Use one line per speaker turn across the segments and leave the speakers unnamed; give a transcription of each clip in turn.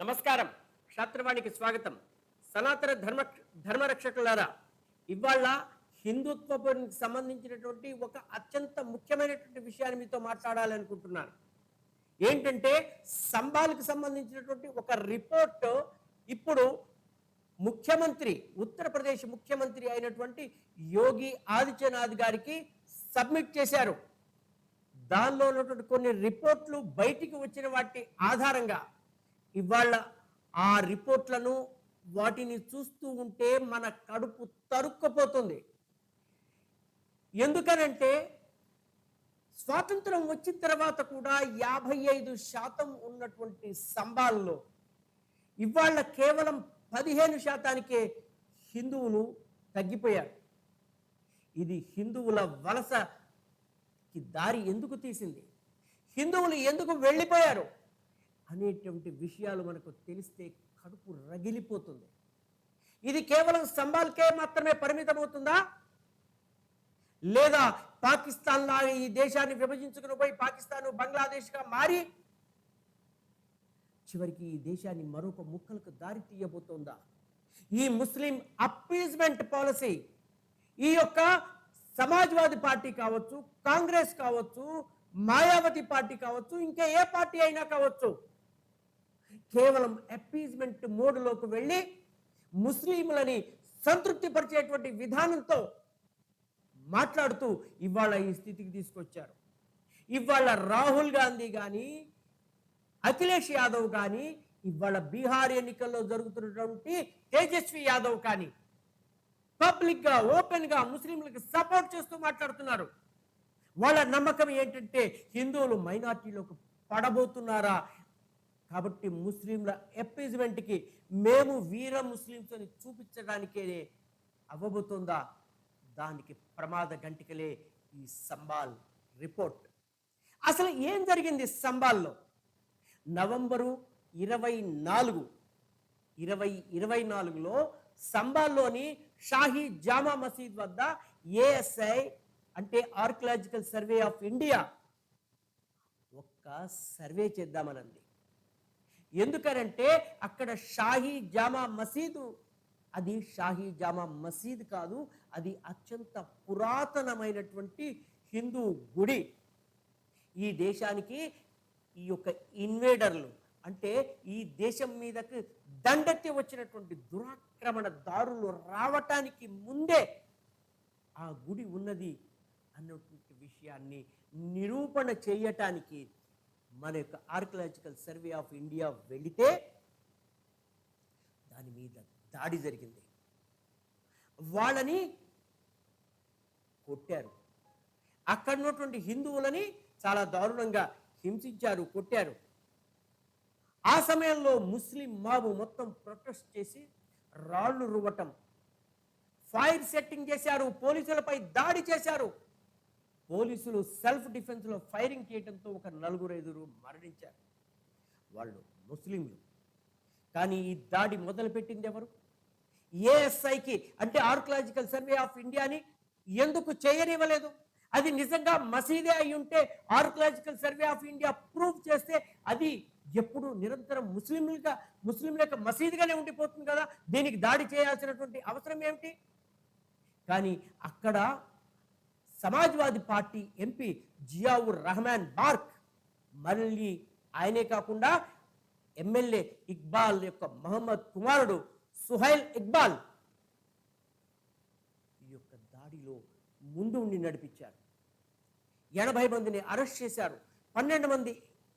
నమస్కారం. క్షాత్రవాణికి స్వాగతం. సనాతన ధర్మ ధర్మరక్షకులారా ఇవాళ హిందుత్వకి సంబంధించినటువంటి ఒక అత్యంత ముఖ్యమైనటువంటి విషయాన్ని మీతో మాట్లాడాలనుకుంటున్నాను. ఏంటంటే సంబాల్కి సంబంధించినటువంటి ఒక రిపోర్ట్ ఇప్పుడు ముఖ్యమంత్రి ఉత్తరప్రదేశ్ ముఖ్యమంత్రి అయినటువంటి యోగి ఆదిత్యనాథ్ గారికి సబ్మిట్ చేశారు. దానిలో ఉన్నటువంటి కొన్ని రిపోర్ట్లు బయటికి వచ్చిన వాటి ఆధారంగా ఇవాళ ఆ రిపోర్ట్లను వాటిని చూస్తూ ఉంటే మన కడుపు తరుక్కుపోతుంది. ఎందుకనంటే స్వాతంత్రం వచ్చిన తర్వాత కూడా యాభై ఐదు శాతం ఉన్నటువంటి సంబాల్లో ఇవాళ కేవలం పదిహేను శాతానికే హిందువులు తగ్గిపోయారు. ఇది హిందువుల వలసకి దారి ఎందుకు తీసింది? హిందువులు ఎందుకు వెళ్ళిపోయారు? అనేటువంటి విషయాలు మనకు తెలిస్తే కడుపు రగిలిపోతుంది. ఇది కేవలం స్తంభాలకే మాత్రమే పరిమితమవుతుందా? లేదా పాకిస్తాన్ లాగా ఈ దేశాన్ని విభజించుకుని పోయి పాకిస్తాన్ బంగ్లాదేశ్గా మారి చివరికి ఈ దేశాన్ని మరొక ముక్కలకు దారి తీయబోతోందా? ఈ ముస్లిం అప్పీజ్మెంట్ పాలసీ ఈ యొక్క సమాజ్వాదీ పార్టీ కావచ్చు కాంగ్రెస్ కావచ్చు మాయావతి పార్టీ కావచ్చు ఇంకా ఏ పార్టీ అయినా కావచ్చు కేవలం అప్పీజ్మెంట్ మోడ్లోకి వెళ్ళి ముస్లింలని సంతృప్తిపరిచేటువంటి విధానంతో మాట్లాడుతూ ఇవాళ ఈ స్థితికి తీసుకొచ్చారు. ఇవాళ రాహుల్ గాంధీ కానీ అఖిలేష్ యాదవ్ కానీ ఇవాళ బీహార్ ఎన్నికల్లో జరుగుతున్నటువంటి తేజస్వి యాదవ్ కానీ పబ్లిక్గా ఓపెన్గా ముస్లింలకు సపోర్ట్ చేస్తూ మాట్లాడుతున్నారు. వాళ్ళ నమ్మకం ఏంటంటే హిందువులు మైనార్టీలోకి పడబోతున్నారా కాబట్టి ముస్లింల ఎప్పీజ్మెంట్కి మేము వీర ముస్లింస్ అని చూపించడానికే అవ్వబోతుందా దానికి ప్రమాద గంటికలే ఈ సంబాల్ రిపోర్ట్. అసలు ఏం జరిగింది సంబాల్లో? నవంబరు ఇరవై నాలుగు ఇరవై ఇరవై నాలుగులో సంబాల్లోని షాహీ జామా మసీద్ వద్ద ఏఎస్ఐ అంటే ఆర్కియలాజికల్ సర్వే ఆఫ్ ఇండియా ఒక్క సర్వే చేద్దామనంది. ఎందుకనంటే అక్కడ షాహీ జామా మసీదు. అది షాహీ జామా మసీద్ కాదు అది అత్యంత పురాతనమైనటువంటి హిందూ గుడి. ఈ దేశానికి ఈ యొక్క ఇన్వేడర్లు అంటే ఈ దేశం మీదకు దండెత్తి వచ్చినటువంటి దురాక్రమణ దారులు రావటానికి ముందే ఆ గుడి ఉన్నది అన్నటువంటి విషయాన్ని నిరూపణ చేయటానికి మన యొక్క ఆర్కియలాజికల్ సర్వే ఆఫ్ ఇండియా వెళితే దాని మీద దాడి జరిగింది. వాళ్ళని కొట్టారు. అక్కడ ఉన్నటువంటి హిందువులని చాలా దారుణంగా హింసించారు కొట్టారు. ఆ సమయంలో ముస్లిం మాబు మొత్తం ప్రొటెస్ట్ చేసి రాళ్ళు రువ్వటం ఫైర్ సెట్టింగ్ చేశారు పోలీసులపై దాడి చేశారు. పోలీసులు సెల్ఫ్ డిఫెన్స్లో ఫైరింగ్ చేయడంతో ఒక నలుగురు ఐదుగురు మరణించారు. వాళ్ళు ముస్లింలు. కానీ ఈ దాడి మొదలుపెట్టింది ఎవరు? ఏఎస్ఐకి అంటే ఆర్కలాజికల్ సర్వే ఆఫ్ ఇండియాని ఎందుకు చేయనివ్వలేదు? అది నిజంగా మసీదే అయి ఉంటే archaeological survey of India prove చేస్తే అది ఎప్పుడు నిరంతరం ముస్లింలుగా ముస్లింల యొక్క మసీదుగానే ఉండిపోతుంది కదా? దీనికి దాడి చేయాల్సినటువంటి అవసరం ఏమిటి? కానీ అక్కడ సమాజ్వాదీ పార్టీ ఎంపీ జియావుర్ రహమాన్ బార్క్ మళ్ళీ ఆయనే కాకుండా ఎమ్మెల్యే ఇక్బాల్ యొక్క మహమ్మద్ కుమారుడు సుహైల్ ఇక్బాల్ ఈ యొక్క దాడిలో ముందు ఉండి నడిపించారు. ఎనభై మందిని అరెస్ట్ చేశారు. పన్నెండు మంది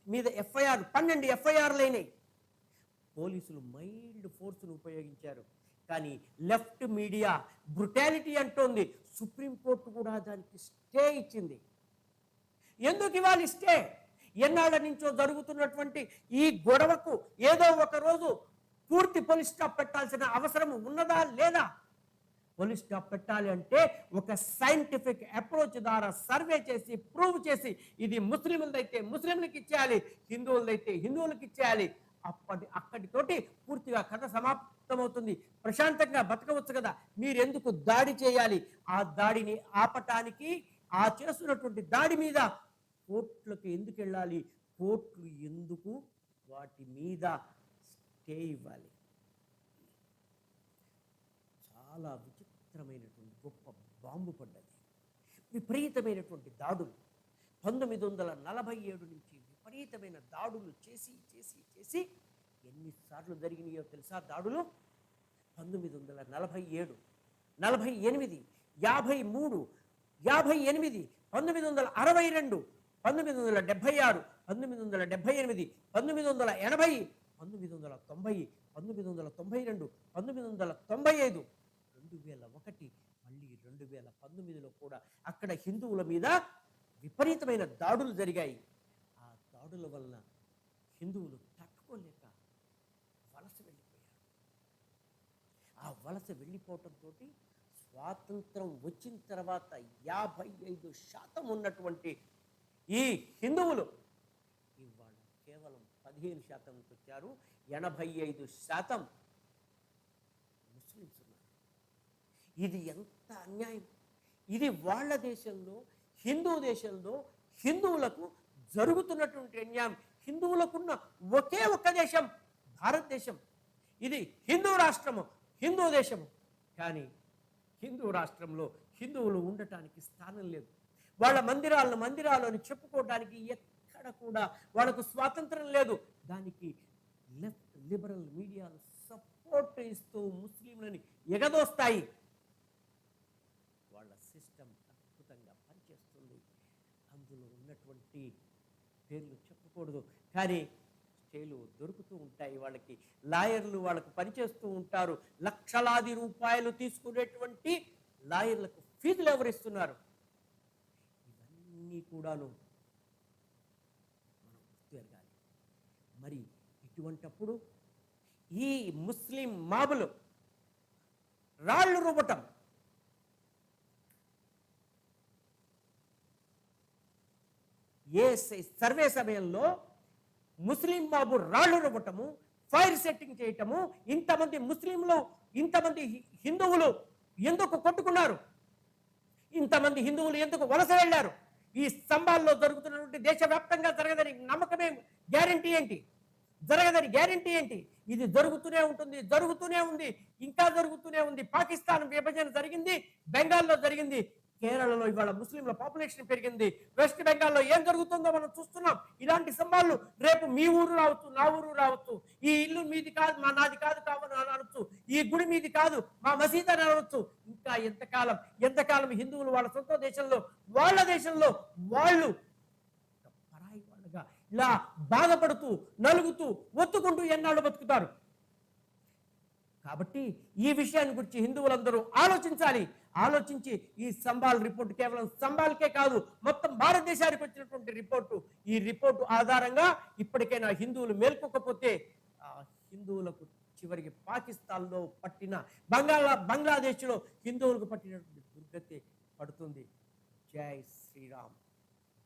మీద ఎఫ్ఐఆర్ పన్నెండు ఎఫ్ఐఆర్లు అయినాయి పోలీసులు మైల్డ్ ఫోర్స్ను ఉపయోగించారు. కానీ లెఫ్ట్ మీడియా బ్రుటాలిటీ అంటోంది. సుప్రీంకోర్టు కూడా దానికి స్టే ఇచ్చింది. ఎందుకు ఇవాళ స్టే? ఎన్నాళ్ళ నుంచో జరుగుతున్నటువంటి ఈ గొడవకు ఏదో ఒక రోజు పూర్తి పోలీస్ స్టాప్ పెట్టాల్సిన అవసరం ఉన్నదా లేదా? పోలీస్ స్టాప్ పెట్టాలి అంటే ఒక సైంటిఫిక్ అప్రోచ్ ద్వారా సర్వే చేసి ప్రూవ్ చేసి ఇది ముస్లింలదైతే ముస్లింలకు ఇచ్చేయాలి హిందువులదైతే హిందువులకు ఇచ్చేయాలి. అప్పటి అక్కడితోటి పూర్తిగా కథ సమాప్తమవుతుంది ప్రశాంతంగా బతకవచ్చు కదా. మీరెందుకు దాడి చేయాలి? ఆ దాడిని ఆపటానికి ఆ చేస్తున్నటువంటి దాడి మీద కోర్టులకు ఎందుకు వెళ్ళాలి? కోర్టులు ఎందుకు వాటి మీద స్టే ఇవ్వాలి? చాలా విచిత్రమైనటువంటి గొప్ప బాంబు పడ్డది. విపరీతమైనటువంటి దాడులు. పంతొమ్మిది వందల నలభై ఏడు నుంచి విపరీతమైన దాడులు చేసి చేసి చేసి ఎన్నిసార్లు జరిగినాయో తెలుసా దాడులు? పంతొమ్మిది వందల నలభై ఏడు నలభై ఎనిమిది యాభై మూడు యాభై ఎనిమిది పంతొమ్మిది వందల అరవై రెండు పంతొమ్మిది వందల డెబ్భై ఆరు పంతొమ్మిది వందల డెబ్భై ఎనిమిది పంతొమ్మిది వందల ఎనభై పంతొమ్మిది వందల తొంభై పంతొమ్మిది వందల తొంభై రెండు పంతొమ్మిది వందల తొంభై ఐదు. రెండు వేల ఒకటి మళ్ళీ రెండు వేల పంతొమ్మిదిలో కూడా అక్కడ హిందువుల మీద విపరీతమైన దాడులు జరిగాయి. ఆ దాడుల వలన హిందువులు తట్టుకోలేక వలస వెళ్ళిపోయారు ఆ వలస వెళ్ళిపోవటంతో స్వాతంత్రం వచ్చిన తర్వాత యాభై ఐదు శాతం ఉన్నటువంటి ఈ హిందువులు ఇవాళ కేవలం పదిహేను శాతంకి వచ్చారు. ఎనభై ఐదు శాతం ముస్లిమ్స్ ఉన్నారు. ఇది ఎంత అన్యాయం? ఇది వాళ్ళ దేశంలో హిందూ దేశంలో హిందువులకు జరుగుతున్నటువంటి అన్యాయం. హిందువులకున్న ఒకే ఒక్క దేశం భారతదేశం. ఇది హిందూ రాష్ట్రము. హిందూ దేశము. కానీ హిందూ రాష్ట్రంలో హిందువులు ఉండటానికి స్థానం లేదు. వాళ్ళ మందిరాలను మందిరాలని చెప్పుకోవడానికి ఎక్కడ కూడా వాళ్ళకు స్వాతంత్రం లేదు. దానికి లెఫ్ట్ లిబరల్ మీడియాలు సపోర్ట్ ఇస్తూ ముస్లింలని ఎగదోస్తాయి. వాళ్ళ సిస్టమ్ అద్భుతంగా పనిచేస్తుంది. అందులో ఉన్నటువంటి పేర్లు చెప్పకూడదు. కానీ స్టేలు దొరుకుతూ ఉంటాయి వాళ్ళకి. లాయర్లు వాళ్ళకు పనిచేస్తూ ఉంటారు. లక్షలాది రూపాయలు తీసుకునేటువంటి లాయర్లకు ఫీజులు ఎవరిస్తున్నారు ఇవన్నీ కూడాను మనం గుర్తెరగాలి మరి ఇటువంటప్పుడు ఈ ముస్లిం మాబులు రాళ్ళు రువ్వటం ఏ సర్వే సమయంలో ముస్లిం బాబు రాళ్ళు రువ్వటము ఫైర్ సెట్టింగ్ చేయటము ఇంతమంది ముస్లింలు ఇంతమంది హిందువులు ఎందుకు కొట్టుకున్నారు? ఇంతమంది హిందువులు ఎందుకు వలస వెళ్ళారు? ఈ స్తంభాల్లో జరుగుతున్నటువంటి దేశవ్యాప్తంగా జరగదని నమ్మకమే గ్యారంటీ ఏంటి? జరగదని గ్యారంటీ ఏంటి? ఇది జరుగుతూనే ఉంటుంది జరుగుతూనే ఉంది ఇంకా జరుగుతూనే ఉంది. పాకిస్తాన్ విభజన జరిగింది బెంగాల్లో జరిగింది కేరళలో ఇవాళ ముస్లింల పాపులేషన్ పెరిగింది. వెస్ట్ బెంగాల్లో ఏం జరుగుతుందో మనం చూస్తున్నాం. ఇలాంటి సంబాళ్ళు రేపు మీ ఊరు రావచ్చు నా ఊరు రావచ్చు. ఈ ఇల్లు మీది కాదు మా నాది కాదు కావని అనవచ్చు ఈ గుడి మీది కాదు మా మసీద్ అని అనవచ్చు ఇంకా ఎంతకాలం ఎంతకాలం హిందువులు వాళ్ళ సొంత దేశంలో వాళ్ళ దేశంలో వాళ్ళు పరాయి వాళ్ళగా ఇలా బాధపడుతూ నలుగుతూ ఒత్తుకుంటూ ఎన్నాళ్ళు బతుకుతారు? కాబట్టి ఈ విషయాన్ని గురించి హిందువులందరూ ఆలోచించాలి. ఆలోచించి ఈ సంబాల్ రిపోర్ట్ కేవలం సంబాల్కే కాదు మొత్తం భారతదేశానికి వచ్చినటువంటి రిపోర్టు. ఈ రిపోర్టు ఆధారంగా ఇప్పటికైనా హిందువులు మేల్కొకపోతే ఆ హిందువులకు చివరికి పాకిస్తాన్లో పట్టిన బంగాళా బంగ్లాదేశ్లో హిందువులకు పట్టినటువంటి దుర్గతి పడుతుంది. జై శ్రీరామ్.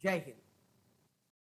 జై హింద్.